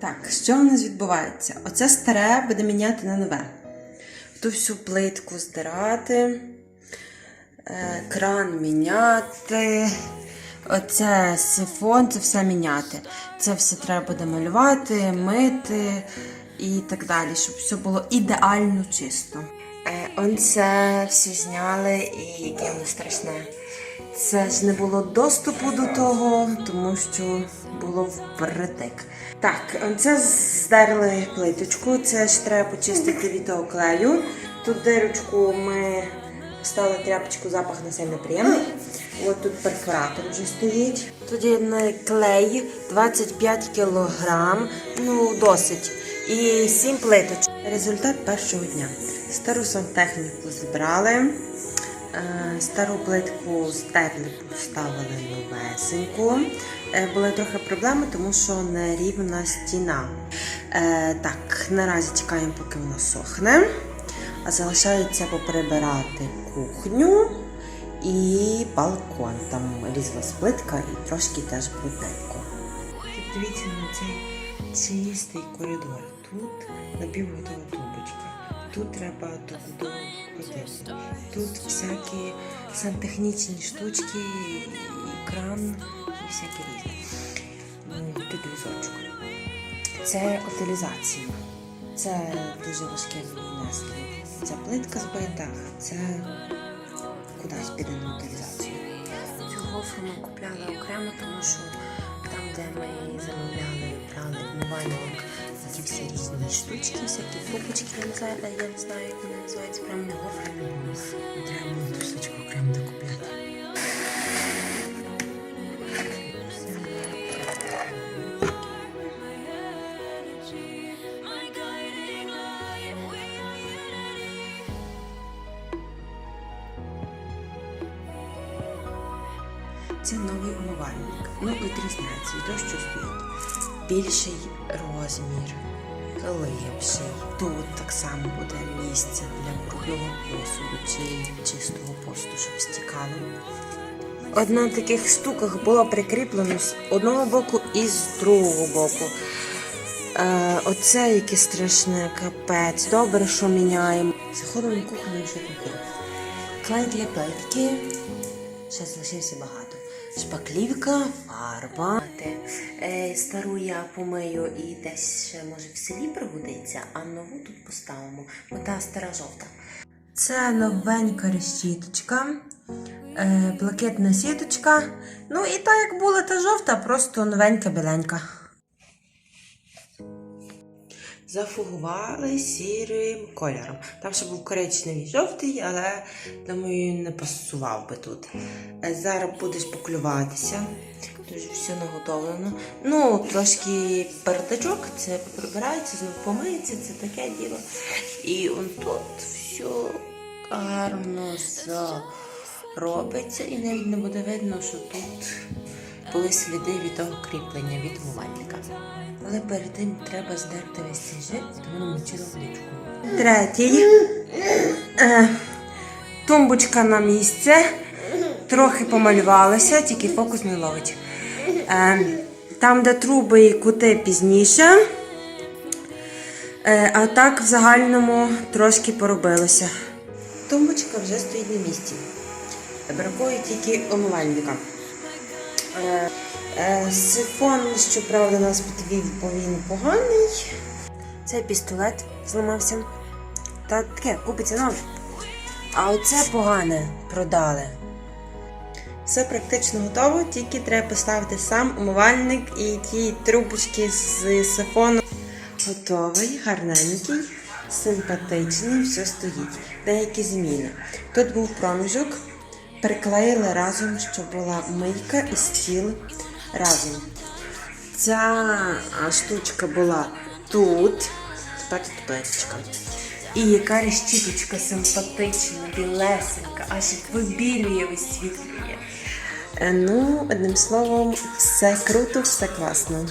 Так, що в нас відбувається? Оце старе буде міняти на нове. Ту всю плитку здирати, е, кран міняти, оце сифон, це все міняти. Це все треба буде малювати, мити і так далі, щоб все було ідеально чисто. Е, он це все зняли і яке воно страшне. Це ж не було доступу до того, тому що було впритик. Так, це здерли плиточку, це ж треба почистити від того клею. Тут дирочку ми вставили тряпочку, запах на сильно приємний. От тут перфоратор вже стоїть. Тут є клей 25 кг, ну досить. І 7 плиточок. Результат першого дня. Стару сантехніку зібрали. Е, Стару плитку стерли, поставили новесеньку. Е, Були трохи проблеми, тому що нерівна стіна. Е, Так, наразі чекаємо, поки вона сохне. А залишається поприбирати кухню і балкон. Там різалась плитка і трошки теж брудненько. Дивіться на цей чистий коридор. Тут напівготова тумбочка. Тут треба добудову ходити. Тут всякі сантехнічні штучки, і кран, і всякі різні. Ну, Тут візочок. Це утилізація. Це дуже важке мені. Ця плитка збита, це кудись піде на утилізацію. Цю гофру ми купляли окремо, тому що там, де ми замовляли, брали вмивальник, ці всі різні штучки, всякі трубочки, я не знаю, як вони називаються, прям не гофри Це новий умивальник. Ну, відрізняється від того, що стоїть. Більший розмір, глибший. Тут так само буде місце для брудного посуду чи чистого посуду, щоб стікало. Одна на таких штуках була прикріплена з одного боку і з другого боку. Е, оце яке страшне капець. Добре, що міняємо. Заходимо на кухню що є. Клей для плитки. Ще залишився багато. Шпаклівка, фарба. Е, стару я помию і десь може в селі пригодиться, а нову тут поставимо. Бо та стара жовта. Це новенька решіточка, е, блакитна сіточка. Ну і та як була та жовта, просто новенька біленька. Зафугували сірим кольором. Там ще був коричневий жовтий, але думаю, не пасував би тут. Е, Зараз буде шпаклюватися. Дуже все наготовлено. Ну, трошки передачок, це прибирається, знову помиється, це таке діло. І он тут все гарно робиться, і навіть не буде видно, що тут були сліди від того кріплення від умивальника. Але перед тим треба здерти весь цей жир, тому намочила водичку. Третій. Е, тумбочка на місце. Трохи помалювалася, тільки фокус не ловить. Е, там, де труби і кути пізніше. Е, а так в загальному трошки поробилося. Тумбочка вже стоїть на місці. Бракує тільки омивальника. Е, е, Сифон, щоправда, нас підвів, бо він поганий. Цей пістолет зламався. Та таке, купиться нове. А оце погане продали. Все практично готово, тільки треба поставити сам умивальник і ті трубочки з сифону. Готовий, гарненький, симпатичний, все стоїть. Деякі зміни. Тут був проміжок, приклеїли разом, щоб була мийка і стіл разом. Ця штучка була тут, тепер тут плиточка. І яка решіточка симпатична, білесенька, аж як вибілює, висвітлює. Е, Ну, одним словом, все круто, все класно.